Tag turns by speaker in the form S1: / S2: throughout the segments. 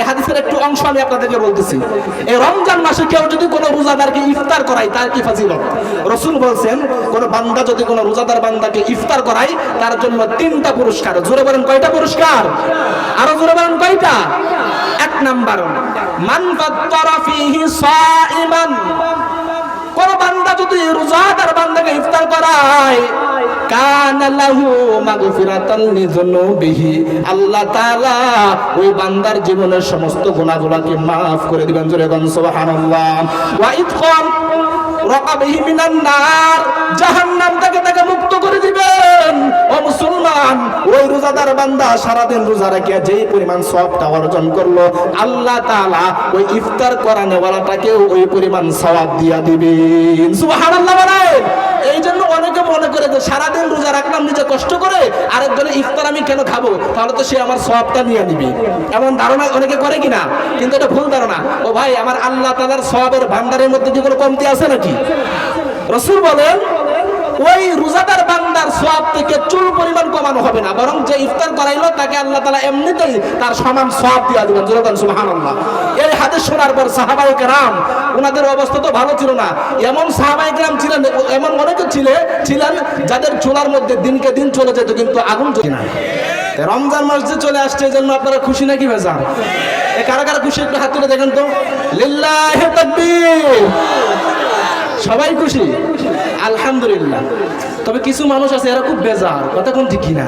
S1: এই হাদিসের একটু অংশ আমি আপনাদেরকে বলতেছি। এই রমজান মাসে কেউ যদি কোনো রোজাদারকে ইফতার করায়, তার কি ফাজিলত? রসুল বলছেন, কোন বান্দা যদি কোনো রোজাদার বান্দাকে ইফতার করায়, তার জন্য তিনটা পুরস্কার। জোরে বলেন কয়টা পুরস্কার? আরও জোরে বলেন কয়টা? এক নাম্বার, মান ফিহি সাইমান কোন বান্দা যদি রোজাদার বান্দাকে ইফতার করায় আল্লাহ তাআলা ওই বান্দার জীবনের সমস্ত গুনাহগুলোকে maaf করে দিবেন জোরে বলেন সুবহানাল্লাহ। ওয়া জাহান্নাম থেকে তাকে মুক্ত করে দিবেন ও মুসলমান ওই রোজাদার বান্দা সারাদিন রোজা রেখে যেই পরিমাণ সওয়াবটা অর্জন করল, আল্লাহ তাআলা ওই ইফতার করানেওয়ালাটাকেও ওই পরিমাণ সওয়াব দিয়া দিবেন সুবহানাল্লাহ বলেন। এই জন্য অনেকে মনে করে যে সারাদিন রোজা রাখলাম, নিজে কষ্ট করে আরেকজনের ইফতার আমি কেন খাব? তাহলে তো সে আমার সবটা নিয়ে নিবে। এমন ধারণা অনেকে করে কিনা? কিন্তু এটা ভুল ধারণা। ও ভাই, আমার আল্লাহ তালার সবের ভান্ডারের মধ্যে কি কোনো কমতি আছে নাকি? রসুল বলেন ওই রোজাদার বান্দার সওয়াব থেকে চুল পরিমাণ কমানো হবে না। বরং যে ইফতার করাইলো, তাকে আল্লাহ তাআলা এমনিতেই তার সমান সওয়াব দিয়ে দিবেন। জোরে সুবহানাল্লাহ। এই হাদিস শোনার পর সাহাবায়ে কেরাম ওনাদের অবস্থা তো ভালো ছিল না। এমন সাহাবায়ে কেরাম ছিলেন, এমন অনেকে ছিলে, ছিলেন যাদের চুলার মধ্যে দিনকে দিন চলে যেত, কিন্তু আগুন চলে না। রমজান মাস যে চলে আসছে, এই জন্য আপনারা খুশি নাকি বেজান এ কারা কারা খুশি, একটু হাত তুলে দেখেন তো। লিল্লাহি সবাই খুশি? আলহামদুলিল্লাহ। তবে কিছু মানুষ আছে, এরা খুব বেজার, কথা কোন ঠিক না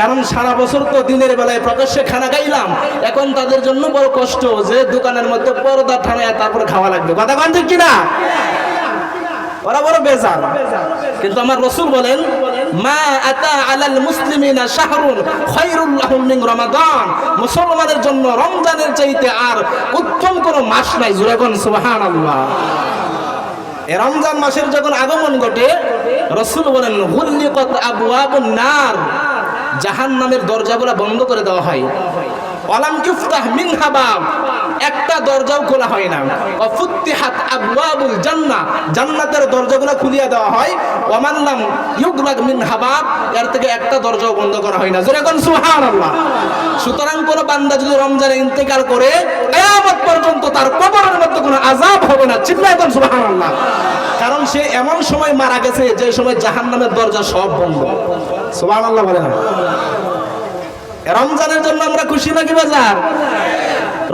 S1: কারণ সারা বছর তো দিনের বেলায় প্রকাশ্যে খানা খাইলাম, এখন তাদের জন্য বড় কষ্ট যে দোকানের মধ্যে পর্দা ঠানায় তারপর খাওয়া লাগবে, কথা কোন ঠিক কিনা? ওরা বড় বেজার। কিন্তু আমার রসুল বলেন, মা শাহরুন রমাদান। মুসলমানের জন্য রমজানের চাইতে আর উত্তম কোনো মাস নাই, জোরে কোন সুবহানাল্লাহ। এ রমজান মাসের যখন আগমন ঘটে, রসুল বলেন, হুল্লিকত আবওয়াবুন নার। জাহান জাহান্নামের দরজাগুলো বন্ধ করে দেওয়া হয়। একটা দরজাও খোলা হয় না। জান্নাতের খুলিয়ে দেওয়া হয়। ওয়া মানলাম ইউগলাক মিনহা বাব। এর থেকে একটা দরজাও বন্ধ করা হয় না। সুতরাং কোন বান্দা যদি রমজানে ইন্তেকাল করে পর্যন্ত তার কবরের মধ্যে কোনো আযাব হবে না চিল্লায় কোন সুবহানাল্লাহ কারণ সে এমন সময় মারা গেছে যে সময় জাহান্নামের দরজা সব বন্ধ। সুবহানাল্লাহ বলে না। রমজানের জন্য আমরা খুশি নাকি বাজার?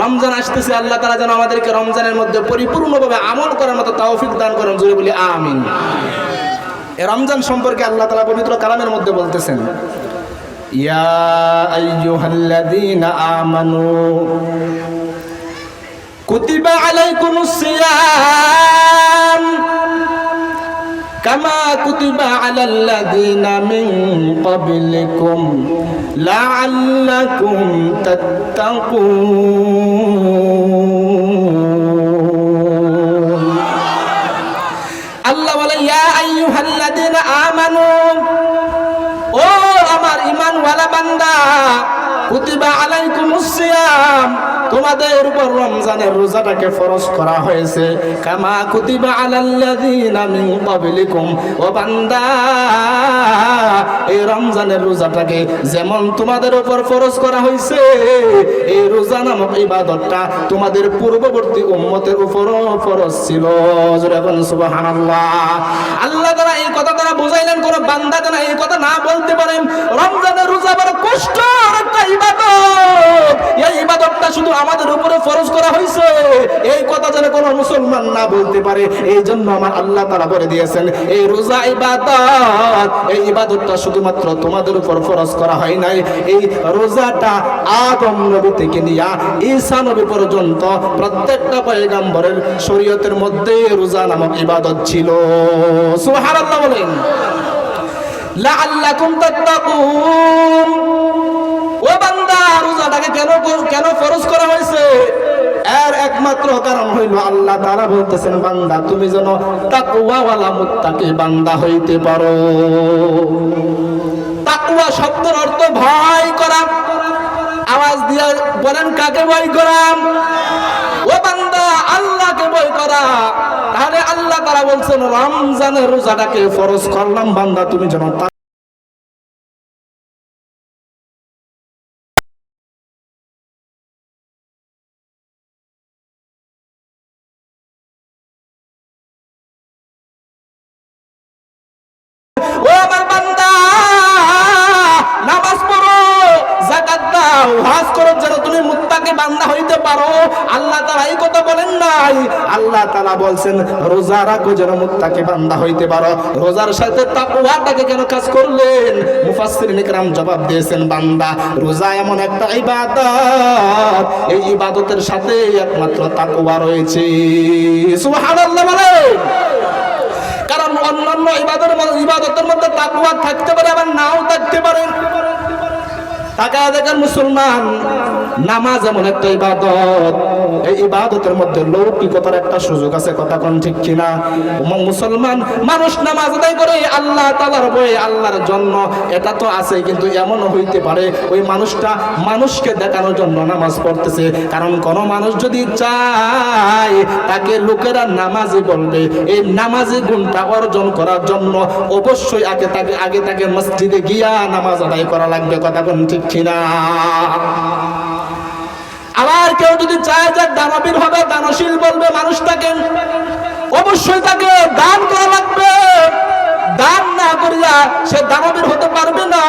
S1: রমজান আসতেছে, আল্লাহ তারা যেন আমাদেরকে রমজানের মধ্যে পরিপূর্ণভাবে আমল করার মতো তৌফিক দান করেন জুড়ে বলি আমিন। এ রমজান সম্পর্কে আল্লাহ তালা পবিত্র কালামের মধ্যে বলতেছেন, ইয়া আইয়ুহাল্লাযীনা আমানু, কুতিবা আলাইকুমুস সিয়াম। কামা কুতিবা আলাল্লাযীনা মিন ক্বাবলিকুম লাআল্লাকুম তাত্তাকুন আল্লাহ বলে, ইয়া আইয়ুহাল্লাযীনা আমানু, ও আমার ঈমানওয়ালা বান্দা কুতিবা তোমাদের উপর রমজানের রোজাটাকে ফরজ করা হয়েছে। কামা কুতিবা ও বান্দা, এই রমজানের রোজাটাকে যেমন তোমাদের উপর ফরজ করা হয়েছে, এই রোজা নামক ইবাদতটা তোমাদের পূর্ববর্তী উম্মতের উপরও ফরজ ছিল। আল্লাহ তাআলা এই কথা তারা বুঝাইলেন, কোন বান্দা যেন এই কথা না বলতে পারেন রমজানের রোজা বড় কষ্টের একটা রোজাটা আদম থেকে নিয়া ঈসা নবী পর্যন্ত প্রত্যেকটা পয়গাম্বরের শরীয়তের মধ্যে রোজা নামক ইবাদত ছিল। সুবহানাল্লাহ বলেন। লাআল্লাকুম তাত্তাকুন ও বান্দা রোজাটাকে কেন কেন ফরজ করা হয়েছে এর একমাত্র কারণ হইল আল্লাহ তারা বলতেছেন, বান্দা, তুমি যেন তাকওয়াওয়ালা মুত্তাকি বান্দা হইতে পারো। তাকওয়া শব্দের অর্থ ভয় করা। আওয়াজ দিয়ে বলেন, কাকে ভয় করাম ও বান্দা, আল্লাহকে ভয় করা। তাহলে আল্লাহ তারা বলছেন, রমজানের রোজাটাকে ফরজ করলাম, বান্দা, তুমি যেন হজ করো, যেন তুমি মুত্তাকি বান্দা হইতে পারো। আল্লাহ তাআলা এই কথা বলেন নাই। আল্লাহ তাআলা বলছেন, রোজা রাখো যেন মুত্তাকি বান্দা হইতে পারো। রোজার সাথে তাকওয়াটাকে কেন কাজ করলেন? মুফাসসিরিন ইকরাম জবাব দিয়েছেন, বান্দা, রোজা এমন একটা ইবাদত। এই ইবাদতের সাথে একমাত্র তাকওয়া রয়েছে। সুবহানাল্লাহ বলেন। কারণ অন্যান্য ইবাদতের মধ্যে ইবাদতের মধ্যে তাকওয়া থাকতে পারে, আবার নাও থাকতে পারে। তাকায় দেখেন মুসলমান, নামাজ এমন একটা ইবাদত। এই ইবাদতের মধ্যে লৌকিকতার একটা সুযোগ আছে, কথা কোন ঠিক কিনা? মুসলমান মানুষ নামাজ আদায় করে, আল্লাহ তালার বয়ে আল্লাহর জন্য, এটা তো আছে, কিন্তু এমনও হইতে পারে, ওই মানুষটা মানুষকে দেখানোর জন্য নামাজ পড়তেছে। কারণ কোন মানুষ যদি চায়, তাকে লোকেরা নামাজি বলবে। এই নামাজি গুণটা অর্জন করার জন্য অবশ্যই আগে তাকে আগে তাকে মসজিদে গিয়া নামাজ আদায় করা লাগবে, কথা কোন ঠিক কিনা আবার কেউ যদি চায় যে দানবীর হবে, দানশীল বলবে মানুষটাকে, অবশ্যই তাকে দান করা লাগবে। না সে হতে পারবে না।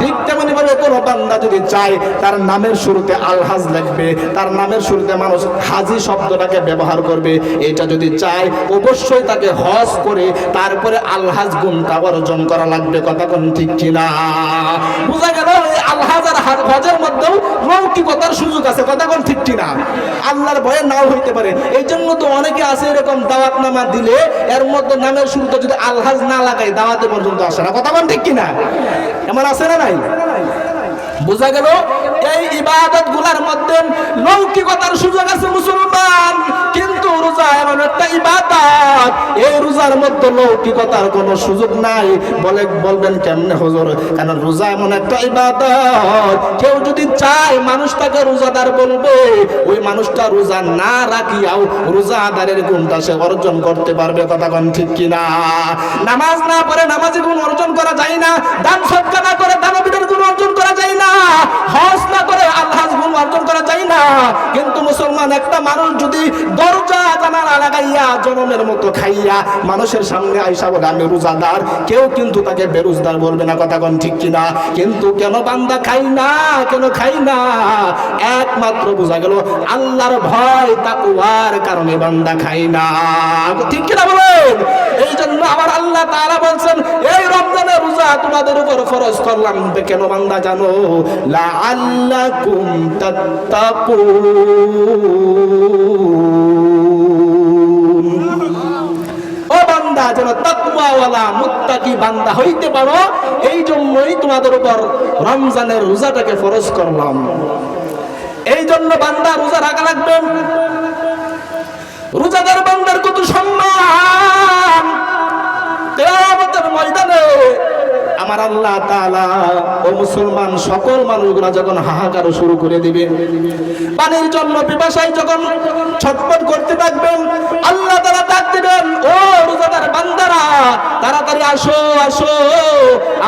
S1: ঠিক তেমনি ভাবে কোন বান্দা যদি চায়, তার নামের শুরুতে আলহাজ লাগবে, তার নামের শুরুতে মানুষ হাজি শব্দটাকে ব্যবহার করবে। এটা যদি চায়, অবশ্যই তাকে হজ করে তারপরে আলহাজ গুণটা অর্জন করা লাগবে। কথা কোন ঠিক কিনা? গেল আলহাজ আর হজের মধ্যেও লৌকিকতার সুযোগ আছে। কথা কোন ঠিক কিনা? আল্লাহর ভয়ে নাও হইতে পারে। এই জন্য তো অনেকে আছে এরকম দাওয়াত নামা দিলে, এর মধ্যে নামের শুরুতে যদি আলহাজ না লাগাই দাওয়াতে পর্যন্ত আসে না কথা বল ঠিক কিনা? এমন আছে না নাই? বোঝা গেল? এই ইবাদতগুলার মধ্যে লৌকিকতার সুযোগ আছে মুসলমান। কিন্তু রোজা এমন একটা ইবাদত, এই রোজার মধ্যে লৌকিকতার কোনো সুযোগ নাই। বলে, বলবেন কেমনে হুজুর? কারণ রোজা এমন একটা ইবাদত। কেউ যদি চায় মানুষ তাকে রোজাদার বলবে, ওই মানুষটা রোজা না রাখিয়াও রোজা আদারের গুণটা সে অর্জন করতে পারবে, কথা কোন ঠিক কিনা? নামাজ না পড়ে নামাজি গুণ অর্জন করা যায় না, দান সৎকা না করে দানবীদের গুণ অর্জন করা যায় না। হজ না করে আল্লাহর গুণ অর্জন করা যায় না। কিন্তু মুসলমান একটা মানুষ যদি দরজা জানালা লাগাইয়া জনমের মতো খাইয়া মানুষের সামনে আইসা বলে, আমি রোজাদার। কেউ কিন্তু তাকে বেরোজদার বলবে না, কথা কোন ঠিক কিনা? কিন্তু কেন বান্দা খাই না, কেন খাই না? একমাত্র বোঝা গেল, আল্লাহর ভয় তাকুয়ার কারণে বান্দা খাই না। ঠিক কিনা বলেন? এই জন্য আমার আল্লাহ তাআলা বলছেন, এই রমজানের রোজা তোমাদের উপর ফরজ করলাম। কেন বান্দা জানো? লা আল্লাকুম তাত্তাকুন। ও বান্দা, যেন মুত্তাকি বান্দা হইতে পারো এই জন্যই তোমাদের উপর রমজানের রোজাটাকে ফরজ করলাম। এই জন্য বান্দা রোজা রাখা লাগবে। রোজাদার বান্দার কত সম্মান! আমার আল্লাহ তাআলা, ও মুসলমান সকল মানুষগুলা যখন হাহাকার শুরু করে দিবে পানির জন্য পিপাসায় যখন ছটপট করতে থাকবেন, আল্লাহ তাআলা ডাক দিবেন, ও রোজাদার বান্দারা, তাড়াতাড়ি আসো আসো,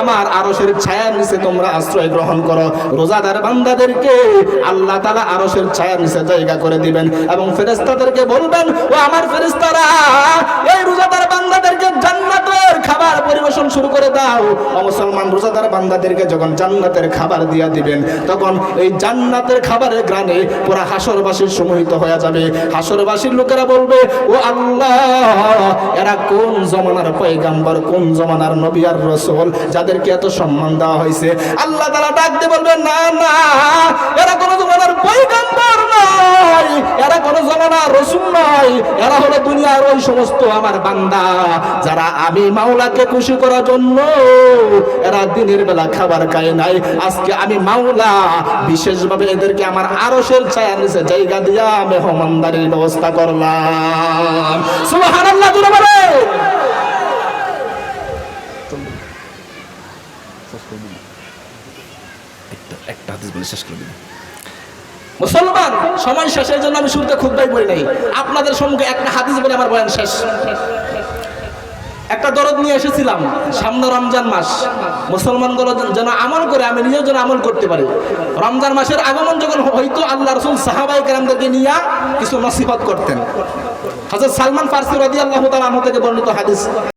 S1: আমার আরশের ছায়ার নিচে তোমরা আশ্রয় গ্রহণ করো। রোজাদার বান্দাদেরকে আল্লাহ তাআলা আরশের ছায়ার নিচে জায়গা করে দিবেন এবং ফেরেস্তাদেরকে বলবেন, ও আমার ফেরেস্তারা এই রোজাদার বান্দাদেরকে জান্নাতের খাবার পরিবেশন শুরু করে দাও। ও মুসলমান রোজাদার বান্দাদেরকে যখন জান্নাতের খাবার দিয়া দিবেন, তখন এই জান্নাতের খাবারের গ্রানে পুরা হাসরবাসীর সমহিত হয়ে যাবে। হাসরবাসীর লোকেরা বলবে, ও আল্লাহ, এরা কোন জমানার পয়গাম্বর, কোন জমানার নবী আর রসুল যাদেরকে এত সম্মান দেওয়া হয়েছে? আল্লাহ তারা ডাক দিয়ে বলবে, না না, এরা কোন জমানার পয়গাম্বর নয় এরা কোন জমানার রসুল নয় এরা হলো দুনিয়ার ওই সমস্ত আমার বান্দা, যারা আমি মাওলাকে খুশি করার জন্য এরা দিনের বেলা খাবার খায় নাই। আজকে আমি মাওলা, বিশেষভাবে এদেরকে আমার আরশের ছায়ার নিচে জায়গা দিয়া মেহমানদারির ব্যবস্থা করলাম। সুবহানাল্লাহ, জোরে বলে
S2: একটা হাদিস বলে শেষ করে দিন
S1: মুসলমান, সময় শেষের জন্য আমি শুরুতে খুবই বলি নাই। আপনাদের সঙ্গে একটা হাদিস বলে আমার বয়ান শেষ। একটা দরদ নিয়ে এসেছিলাম সামনে রমজান মাস। মুসলমানগুলো যেন আমল করে, আমি নিজেও যেন আমল করতে পারি। রমজান মাসের আগমন যখন হয়তো আল্লাহ রসুল সাহাবাই কেরামদেরকে নিয়ে কিছু নসিহত করতেন। হাজর সালমান ফার্সি রাজি আল্লাহ তালা থেকে বর্ণিত হাদিস।